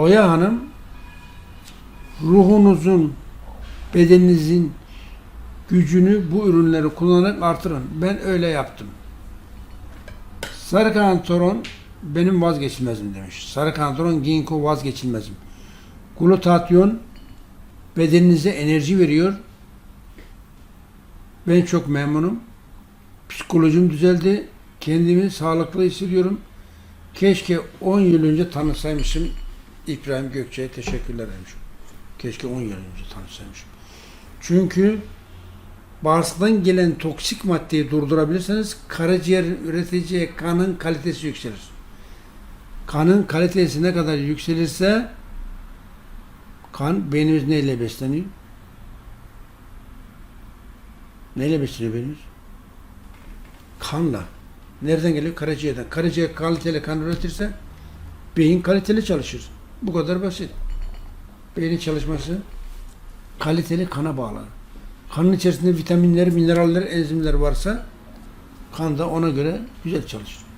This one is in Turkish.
Oya Hanım ruhunuzun, bedeninizin gücünü bu ürünleri kullanarak artırın. Ben öyle yaptım. Sarı kantaron benim vazgeçilmezim demiş. Sarı kantaron ginkgo vazgeçilmezim. Glutatyon bedeninize enerji veriyor. Ben çok memnunum. Psikolojim düzeldi. Kendimi sağlıklı hissediyorum. Keşke 10 yıl önce tanısaymışım. İbrahim Gökçe'ye teşekkürler demiş. Keşke 10 yıl önce tanısaymışım. Çünkü bağırsaktan gelen toksik maddeyi durdurabilirseniz karaciğerin üreteceği kanın kalitesi yükselir. Kanın kalitesi ne kadar yükselirse kan beynimiz neyle besleniyor? Neyle besleniyor beynimiz? Kanla. Nereden geliyor? Karaciğerden. Karaciğer kaliteli kan üretirse beyin kaliteli çalışır. Bu kadar basit. Beynin çalışması kaliteli kana bağlı. Kanın içerisinde vitaminler, mineraller, enzimler varsa kan da ona göre güzel çalışır.